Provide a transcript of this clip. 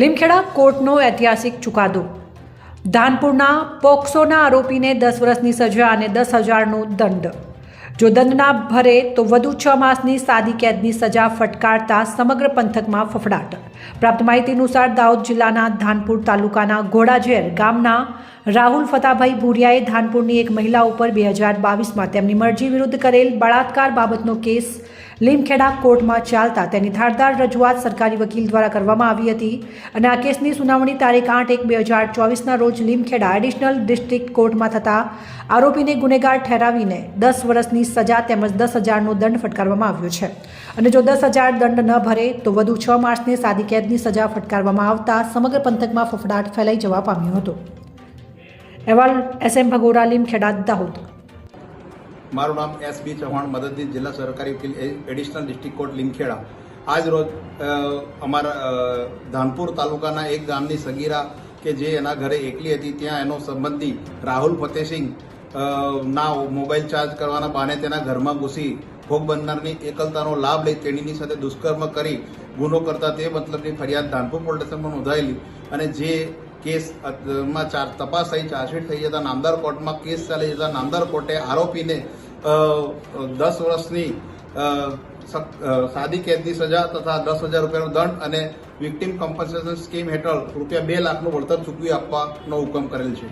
લીમખેડા કોર્ટનો ઐતિહાસિક ચુકાદો. ધાનપુરના પોક્સોના આરોપીને દસ વર્ષની સજા અને દસ હજારનો દંડ. જો દંડ ના ભરે, તો વધુ છ માસની સાદી કેદની સજા ફટકારતા સમગ્ર પંથકમાં ફફડાટ. પ્રાપ્ત માહિતી અનુસાર દાહોદ જિલ્લાના ધાનપુર તાલુકાના ઘોડાઝેર ગામના રાહુલ ફતાભાઈ ભુરિયાએ ધાનપુરની એક મહિલા ઉપર બે હજાર બાવીસમાં તેમની મરજી વિરુદ્ધ કરેલ બળાત્કાર બાબતનો કેસ લીમખેડા કોર્ટમાં ચાલતા તેની ધારદાર રજૂઆત સરકારી વકીલ દ્વારા કરવામાં આવી હતી અને આ કેસની સુનાવણી તારીખ આઠ એક બે હજાર ચોવીસના રોજ લીમખેડા એડિશનલ ડિસ્ટ્રિક્ટ કોર્ટમાં થતા આરોપીને ગુનેગાર ઠેરાવીને દસ વર્ષની સજા તેમજ દસ હજારનો દંડ ફટકારવામાં આવ્યો છે. અને જો દસ હજાર દંડ ન ભરે તો વધુ છ માર્ચને સાદી કેદની સજા ફટકારવામાં આવતા સમગ્ર પંથકમાં ફફડાટ ફેલાઈ જવા પામ્યો હતો. અહેવાલ એસ એમ ભગોરા લીમખેડા દાહોદ. મારું નામ એસ બી ચૌહાણ મદદનીશ જિલ્લા સરકારી વકીલ એડિશનલ ડિસ્ટ્રિક્ટ કોર્ટ લીમખેડા. આજ રોજ અમારા ધાનપુર તાલુકાના એક ગામની સગીરા કે જે એના ઘરે એકલી હતી ત્યાં એનો સંબંધી રાહુલ ફતેસિંહ અ, ના મોબાઈલ ચાર્જ કરવાના બહાને તેના ઘરમાં ઘૂસી ભોગ બનનારની એકલતાનો લાભ લઈ તેણીની સાથે દુષ્કર્મ કરી ગુનો કરતા તે મતલબની ફરિયાદ ધાનપુર પોલીસ સ્ટેશનમાં નોંધાયેલી અને જે કેસમાં ચાર તપાસ થઈ ચાર્જશીટ થઈ જતા નામદાર કોર્ટમાં કેસ ચાલી જતા નામદાર કોર્ટે આરોપીને દસ વર્ષની સાદી કેદની સજા તથા દસ હજાર રૂપિયાનો દંડ અને વિક્ટિમ કમ્પન્સેશન સ્કીમ હેઠળ રૂપિયા બે લાખનું વળતર ચૂકવી આપવાનો હુકમ કરેલ છે.